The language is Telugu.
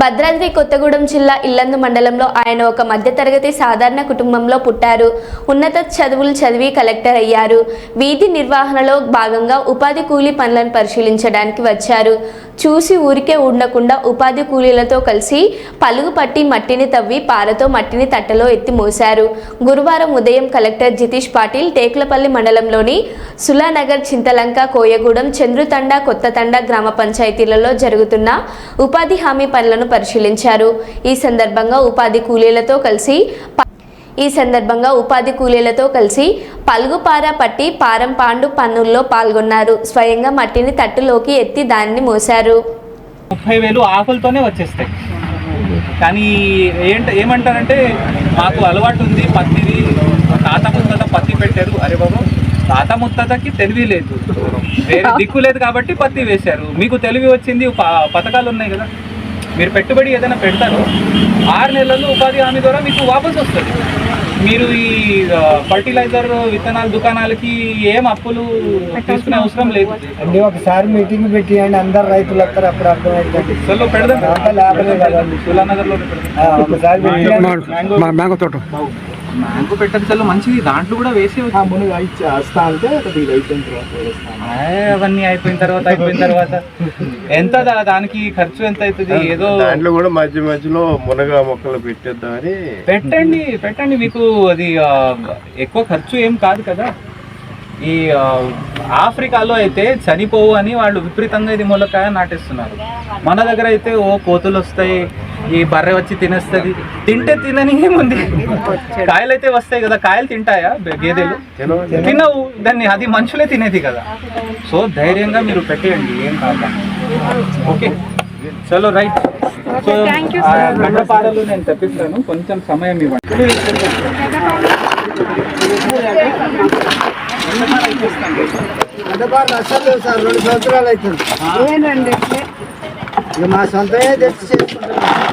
భద్రాద్రి కొత్తగూడెం జిల్లా ఇల్లందు మండలంలో ఆయన ఒక మధ్యతరగతి సాధారణ కుటుంబంలో పుట్టారు. ఉన్నత చదువులు చదివి కలెక్టర్ అయ్యారు. వీధి నిర్వహణలో భాగంగా ఉపాధి కూలీ పనులను పరిశీలించడానికి వచ్చారు. చూసి ఊరికే ఉండకుండా ఉపాధి కూలీలతో కలిసి పలుగు పట్టి మట్టిని తవ్వి పారతో మట్టిని తట్టలో ఎత్తి మోశారు. గురువారం ఉదయం కలెక్టర్ జితీష్ పాటిల్ టేకులపల్లి మండలంలోని సులానగర్ చింతలంక కోయగూడెం చంద్రుతండ కొత్తతండ గ్రామ పంచాయతీలలో జరుగుతున్న ఉపాధి హామీ పనులను పరిశీలించారు. ఈ సందర్భంగా ఉపాధి కూలీలతో కలిసి ఈ సందర్భంగా ఉపాధి కూలీలతో కలిసి పలుగుపార పట్టి పారం పాండు పనుల్లో పాల్గొన్నారు. స్వయంగా మట్టిని తట్టులోకి ఎత్తి దానిని మోశారు. ముప్పై వేలు ఆకులతోనే వచ్చేస్తాయి. కానీ ఏంట ఏమంటారంటే మాకు అలవాటు ఉంది పత్తిది తాత ముందు పత్తి పెట్టారు అరే బాబు. తాత ముత్తతకి తెలివి లేదు. వేరే దిక్కు లేదు కాబట్టి పత్తి వేశారు. మీకు తెలివి వచ్చింది పథకాలు ఉన్నాయి కదా. మీరు పెట్టుబడి ఏదైనా పెడతారు ఆరు నెలల్లో ఉపాధి హామీ ద్వారా మీకు వాపస్ వస్తుంది. మీరు ఈ ఫర్టిలైజర్ విత్తనాల దుకాణాలకి ఏం అప్పులు తీసుకునే అవసరం లేదు. అండి ఒకసారి మీటింగ్ పెట్టియండి అందరు రైతులు వస్తారు అప్పుడు అర్థమవుతుంది. అసలు పెడదాం. ఒకసారి పెట్టియండి. మ్యాంగో తోట. మ్యాంగో పెట్టదు చాలా మంచిది దాంట్లో కూడా వేసి ఆ, మునుగు అయిచి- వస్తా అంటే కొద్దిగా అయిపోయిన తర్వాత వేస్తాను. అవన్నీ అయిపోయిన తర్వాత అయిపోయిన తర్వాత. ఎంత దానికి ఖర్చు ఎంత అవుతుంది? ఏదో దాంట్లో కూడా మధ్య మధ్యలో మునగ మొక్కలు పెట్టేద్దామని. పెట్టండి పెట్టండి. మీకు అది ఎక్కువ ఖర్చు ఏం కాదు కదా. ఈ ఆఫ్రికాలో అయితే చనిపోవు అని వాళ్ళు విపరీతంగా ఇది ములకాయ నాటేస్తున్నారు. మన దగ్గర అయితే ఓ కోతులు వస్తాయి ఈ బర్రె వచ్చి తినేస్తుంది. తింటే తినని ఏముంది కాయలు అయితే వస్తాయి కదా కాయలు తింటాయా? గేదెలు? తినవు దాన్ని అది మనుషులే తినేది కదా. సో ధైర్యంగా మీరు పెట్టేయండి ఏం కాదు ఓకే? చలో రైట్. సో గడ్డపారలు నేను తెప్పిస్తాను. కొంచెం సమయం ఇవ్వండి. అసలు సార్ రెండు సంవత్సరాలు అవుతుంది. మా సొంతమే తెచ్చి చేసుకుంటాం